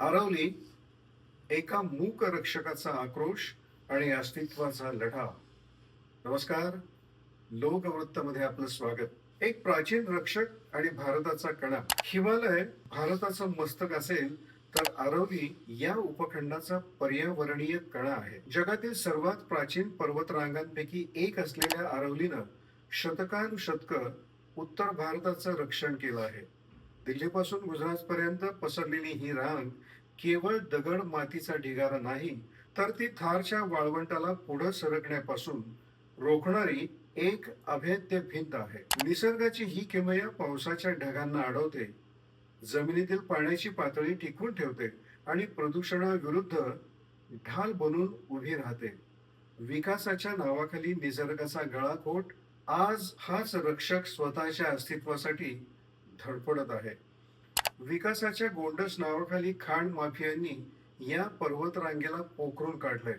आरवली एका मूक रक्षकाचा आक्रोश आणि अस्तित्वाचा लढा. नमस्कार. लोकवृत्तमध्ये आपलं स्वागत. एक प्राचीन रक्षक आणि भारताचा कणा. हिमालय भारताचं मस्तक असेल तर आरवली या उपखंडाचा पर्यावरणीय कणा आहे. जगातील सर्वात प्राचीन पर्वतरांगांपैकी एक असलेल्या आरवलीनं शतकानुशतक उत्तर भारताचं रक्षण केलं आहे. दिल्लीपासून गुजरातपर्यंत पसरलेली ही रांग केवळ दगड मातीचा ढिगारा नाही तर ती थारच्या वाळवंटाला पुढे सरकण्यापासून रोखणारी एक अभेद्य भिंत आहे. निसर्गाची ही किमया पावसाच्या ढगांना अडवते जमिनीतील पाण्याची पातळी टिकवून ठेवते आणि प्रदूषणाविरुद्ध ढाल बनून उभी राहते. विकासाच्या नावाखाली निसर्गाचा गळाकोट आज हाच रक्षक स्वतःच्या अस्तित्वासाठी धडपडत आहे. विकासाच्या गोंडस नावाखाली खाण माफियांनी या पर्वतरांगेला पोखरून काढलंय.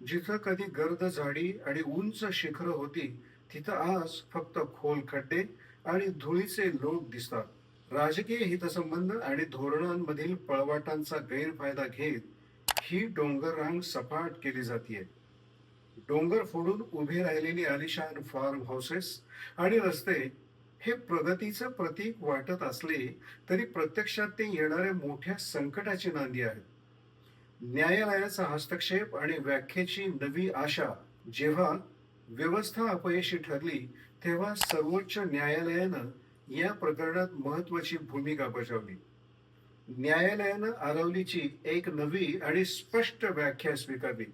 जिथं कधी गर्द झाडी आणि उंच शिखर होती तिथं आज फक्त खोल खड्डे आणि धुळीचे लोक दिसतात. राजकीय हितसंबंध आणि धोरणांमधील पळवाटांचा गैरफायदा घेत ही डोंगर रांग सपाट केली जाते डोंगर फोडून उभे राहिलेली आलिशान फार्म हाऊसेस आणि रस्ते हे प्रगतीचं प्रतीक वाटत असले तरी प्रत्यक्षात ते येणाऱ्या मोठ्या संकटाची नांदी आहेत. न्यायालयाचा हस्तक्षेप आणि व्याख्येची नवी आशा जेव्हा व्यवस्था अपयशी ठरली तेव्हा सर्वोच्च न्यायालयानं या प्रकरणात महत्वाची भूमिका बजावली. न्यायालयानं आरवलीची एक नवी आणि स्पष्ट व्याख्या स्वीकारली.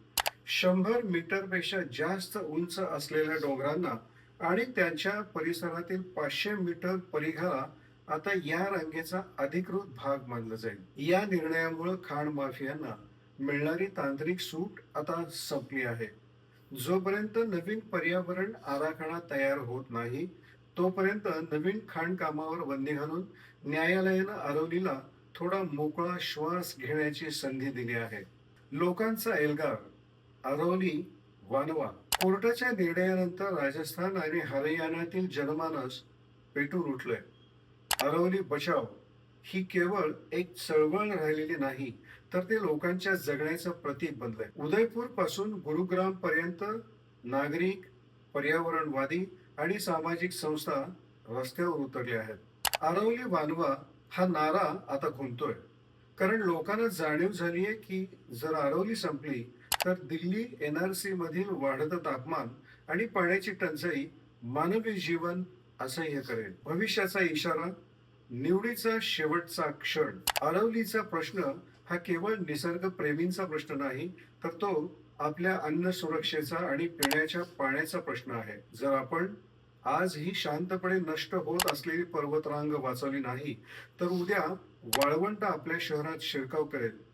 शंभर मीटरपेक्षा जास्त उंच असलेल्या डोंगरांना आणि त्यांच्या परिसरातील पाचशे मीटर परिघाला आता या रांगेचा अधिकृत भाग मानला जाईल. या निर्णयामुळे खाण माफियांना मिळणारी तांत्रिक सूट आता संपली आहे. जोपर्यंत नवीन पर्यावरण आराखडा तयार होत नाही तोपर्यंत नवीन खाणकामावर बंदी घालून न्यायालयानं आरवलीला थोडा मोकळा श्वास घेण्याची संधी दिली आहे. लोकांचा एल्गार आरवली वानवा. कोर्टाच्या निर्णयानंतर राजस्थान आणि हरियाणातील जनमानस पेटून उठलंय. अरवली बचाव ही केवळ एक चळवळ राहिलेली नाही तर ते लोकांच्या जगण्याचं प्रतीक बनलंय. उदयपूरपासून गुरुग्राम पर्यंत नागरिक पर्यावरणवादी आणि सामाजिक संस्था रस्त्यावर उतरल्या आहेत. आरवली वानवा हा नारा आता घुमतोय कारण लोकांना जाणीव झालीय की जर आरवली संपली तर दिल्ली एनआरसी मधील वाढतं तापमान आणि पाण्याची टंचाई मानवी जीवन असह्य करेल. भविष्याचा इशारा निवडीचा शेवटचा क्षण. आरवलीचा प्रश्न हा केवळ निसर्ग प्रेमींचा प्रश्न नाही तर तो आपल्या अन्न सुरक्षेचा आणि पिण्याच्या पाण्याचा प्रश्न आहे. जर आपण आज ही शांतपणे नष्ट होत असलेली पर्वतरांग वाचवली नाही तर उद्या वाळवंट आपल्या शहरात शिरकाव करेल.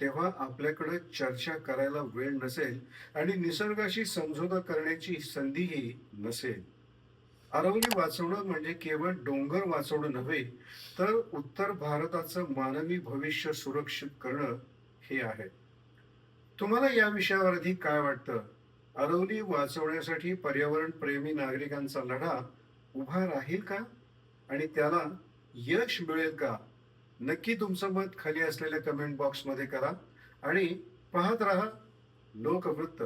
तेव्हा आपल्याकडे चर्चा करायला वेळ नसेल आणि निसर्गाशी समझोता करण्याची संधीही नसेल. अरवली वाचवणं म्हणजे केवळ डोंगर वाचवणं नव्हे तर उत्तर भारताचं मानवी भविष्य सुरक्षित करणं हे आहे. तुम्हाला या विषयावर अधिक काय वाटतं? अरवली वाचवण्यासाठी पर्यावरण प्रेमी नागरिकांचा लढा उभा राहील का? आणि त्याला यश मिळेल का? नक्की तुमचं मत खाली असलेल्या कमेंट बॉक्समध्ये करा आणि पाहत राहा लोकवृत्त.